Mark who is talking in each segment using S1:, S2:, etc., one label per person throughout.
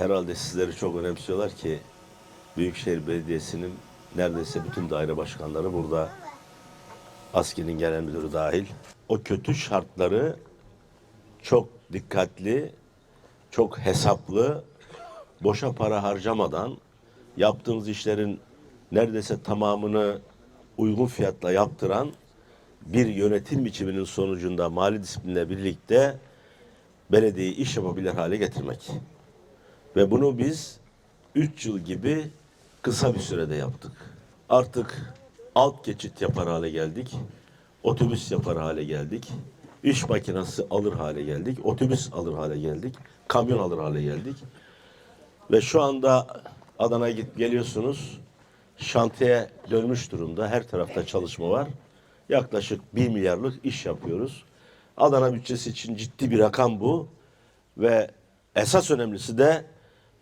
S1: herhalde sizleri çok önemsiyorlar ki Büyükşehir Belediyesi'nin neredeyse bütün daire başkanları burada. ASKİ'nin genel müdürü dahil. O kötü şartları çok dikkatli, çok hesaplı, boşa para harcamadan yaptığımız işlerin neredeyse tamamını uygun fiyatla yaptıran bir yönetim biçiminin sonucunda mali disiplinle birlikte belediyeyi iş yapabilir hale getirmek. Ve bunu biz 3 yıl gibi kısa bir sürede yaptık. Artık alt geçit yapar hale geldik. Otobüs yapar hale geldik. İş makinesi alır hale geldik. Otobüs alır hale geldik. Kamyon alır hale geldik. Ve şu anda Adana'ya git geliyorsunuz. Şantiye dönmüş durumda. Her tarafta çalışma var. Yaklaşık 1 milyarlık iş yapıyoruz. Adana bütçesi için ciddi bir rakam bu. Ve esas önemlisi de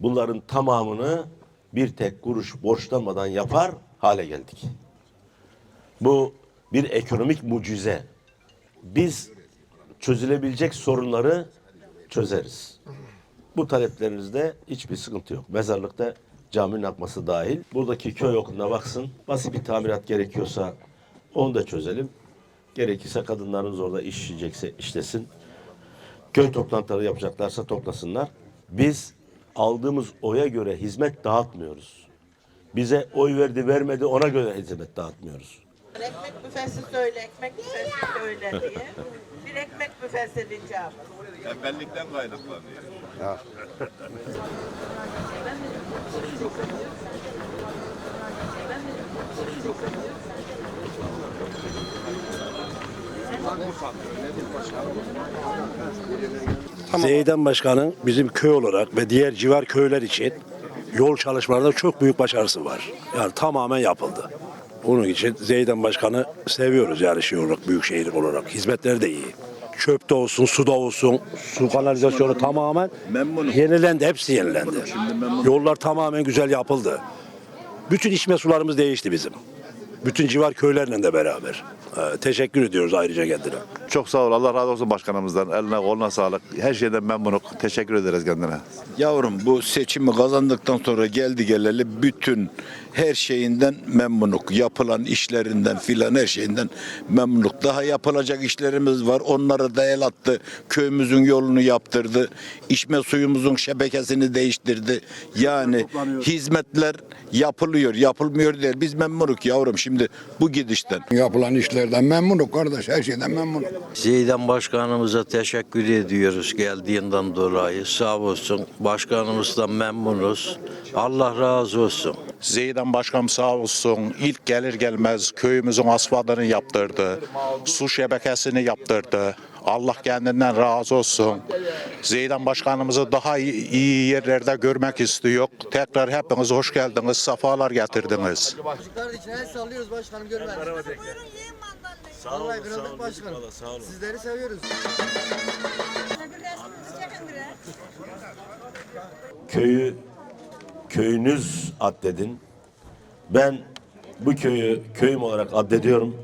S1: bunların tamamını bir tek kuruş borçlanmadan yapar hale geldik. Bu bir ekonomik mucize. Biz çözülebilecek sorunları çözeriz. Bu taleplerinizde hiçbir sıkıntı yok. Mezarlıkta caminin akması dahil. Buradaki köy okuluna baksın. Basit bir tamirat gerekiyorsa onu da çözelim. Gerekirse kadınlarınız orada işleyecekse işlesin. Köy toplantıları yapacaklarsa toplasınlar. Biz aldığımız oya göre hizmet dağıtmıyoruz. Bize oy verdi vermedi ona göre hizmet dağıtmıyoruz.
S2: Ekmek büfesi söyle, ekmek büfesi söyle diye. Bir ekmek büfesi ricam.
S3: Tembellikten kaynaklanıyor.
S4: Zeydan Başkan'ın bizim köy olarak ve diğer civar köyler için yol çalışmalarında çok büyük başarısı var. Yani tamamen yapıldı. Bunun için Zeydan Başkan'ı seviyoruz yani şey olarak, büyük şehir olarak. Hizmetleri de iyi. Çöpte olsun, suda olsun, su kanalizasyonu tamamen yenilendi, hepsi yenilendi. Yollar tamamen güzel yapıldı. Bütün içme sularımız değişti bizim. Bütün civar köylerle de beraber. Ee, teşekkür ediyoruz ayrıca kendine.
S3: Çok sağ ol. Allah razı olsun başkanımızdan. Eline koluna sağlık. Her şeyden memnunum. Teşekkür ederiz kendine.
S5: Yavrum bu seçimi kazandıktan sonra geldi geleli bütün her şeyinden memnunuk. Yapılan işlerinden filan her şeyinden memnunuk. Daha yapılacak işlerimiz var. Onlara da el attı. Köyümüzün yolunu yaptırdı. İçme suyumuzun şebekesini değiştirdi. Yani hizmetler yapılıyor. Yapılmıyor değil. Biz memnunuk yavrum şimdi bu gidişten.
S6: Yapılan işlerden memnunum kardeş. Her şeyden memnunum.
S7: Zeydan Başkanımıza teşekkür ediyoruz geldiğinden dolayı. Sağ olsun. Başkanımızdan memnunuz. Allah razı olsun.
S8: Zeydan Başkanım sağ olsun ilk gelir gelmez köyümüzün asfaltını yaptırdı. Su şebekesini yaptırdı. Allah kendinden razı olsun. Zeydan Başkanımızı daha iyi, yerlerde görmek istiyor. Tekrar hepiniz hoş geldiniz, safalar getirdiniz.
S9: Çocuklar için el sallıyoruz başkanım görmez.
S1: Sağ olun,
S9: Vallahi kırıldık başkanım.
S1: Sağ olun.
S9: Sizleri seviyoruz.
S1: köyü köyünüz addedin. Ben bu köyü köyüm olarak addediyorum.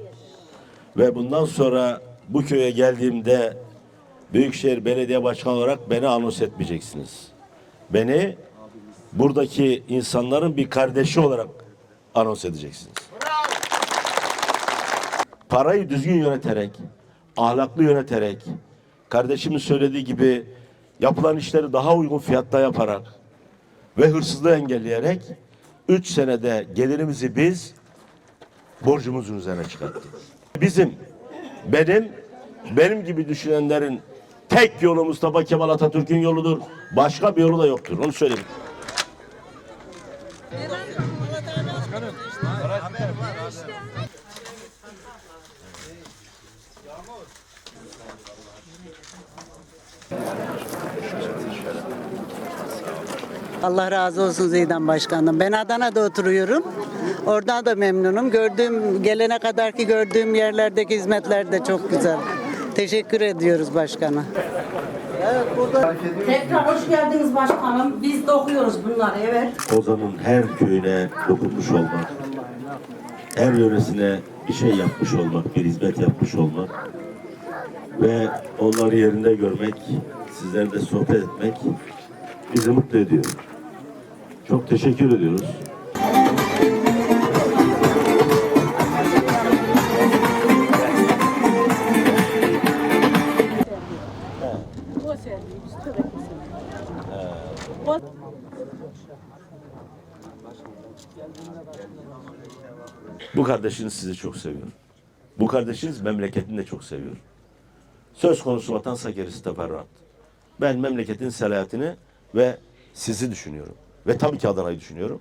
S1: Ve bundan sonra bu köye geldiğimde Büyükşehir Belediye Başkanı olarak beni anons etmeyeceksiniz. Beni buradaki insanların bir kardeşi olarak anons edeceksiniz. Parayı düzgün yöneterek, ahlaklı yöneterek, kardeşimin söylediği gibi yapılan işleri daha uygun fiyatta yaparak ve hırsızlığı engelleyerek 3 senede gelirimizi biz borcumuzun üzerine çıkarttık. Bizim, benim, benim gibi düşünenlerin tek yolu Mustafa Kemal Atatürk'ün yoludur. Başka bir yolu da yoktur. Onu söyleyeyim.
S10: Allah razı olsun Zeydan Başkanım. Ben Adana'da oturuyorum. Oradan da memnunum. Gördüğüm, gelene kadar ki gördüğüm yerlerdeki hizmetler de çok güzel. Teşekkür ediyoruz başkana.
S11: Tekrar hoş geldiniz başkanım. Biz de okuyoruz bunları evet.
S1: Ozan'ın her köyüne dokunmuş olmak, her yöresine bir şey yapmış olmak, bir hizmet yapmış olmak ve onları yerinde görmek, sizlerle sohbet etmek bizi mutlu ediyor. Çok teşekkür ediyoruz. Bu kardeşiniz sizi çok seviyor. Bu kardeşiniz memleketini de çok seviyor. Söz konusu vatansa gerisi teferruat. Ben memleketin selahatini ve sizi düşünüyorum. Ve tabii ki Adana'yı düşünüyorum.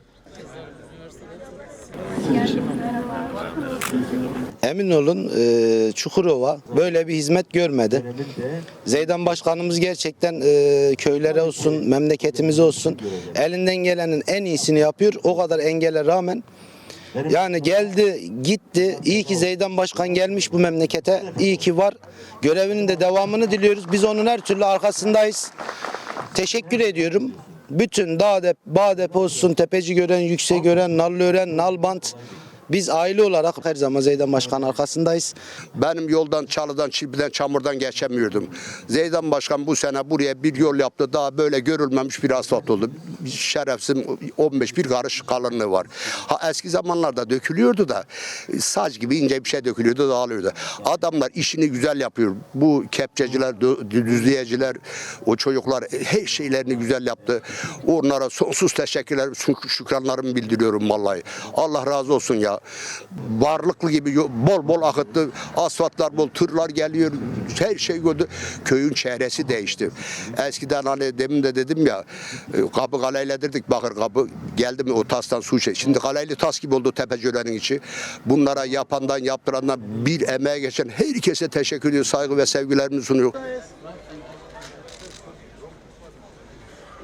S12: Emin olun e, Çukurova böyle bir hizmet görmedi. Zeydan Başkanımız gerçekten e, köylere olsun, memleketimize olsun elinden gelenin en iyisini yapıyor. O kadar engele rağmen yani geldi gitti. İyi ki Zeydan Başkan gelmiş bu memlekete. İyi ki var. Görevinin de devamını diliyoruz. Biz onun her türlü arkasındayız. Teşekkür ediyorum. Bütün dağ dep, bağ depo olsun, tepeci gören, yüksek gören, nallı ören, nalbant. Biz aile olarak her zaman Zeydan Başkan arkasındayız.
S6: Benim yoldan, çalıdan, çipliden, çamurdan geçemiyordum. Zeydan Başkan bu sene buraya bir yol yaptı. Daha böyle görülmemiş bir asfalt oldu. Şerefsiz 15 bir karış kalınlığı var. Ha eski zamanlarda dökülüyordu da saç gibi ince bir şey dökülüyordu dağılıyordu. Adamlar işini güzel yapıyor. Bu kepçeciler, düzleyiciler, o çocuklar her şeylerini güzel yaptı. Onlara sonsuz teşekkürler, şük- şükranlarımı bildiriyorum vallahi. Allah razı olsun ya. Varlıklı gibi bol bol akıttı. Asfaltlar bol, tırlar geliyor. Her şey gördü. Köyün çehresi değişti. Eskiden hani demin de dedim ya e, kapı kaleyledirdik bakır kapı. Geldi mi o tastan su içe. Şimdi kaleyli tas gibi oldu Tepecören'in içi. Bunlara yapandan yaptırandan bir emeğe geçen herkese teşekkür ediyor. Saygı ve sevgilerimi sunuyor.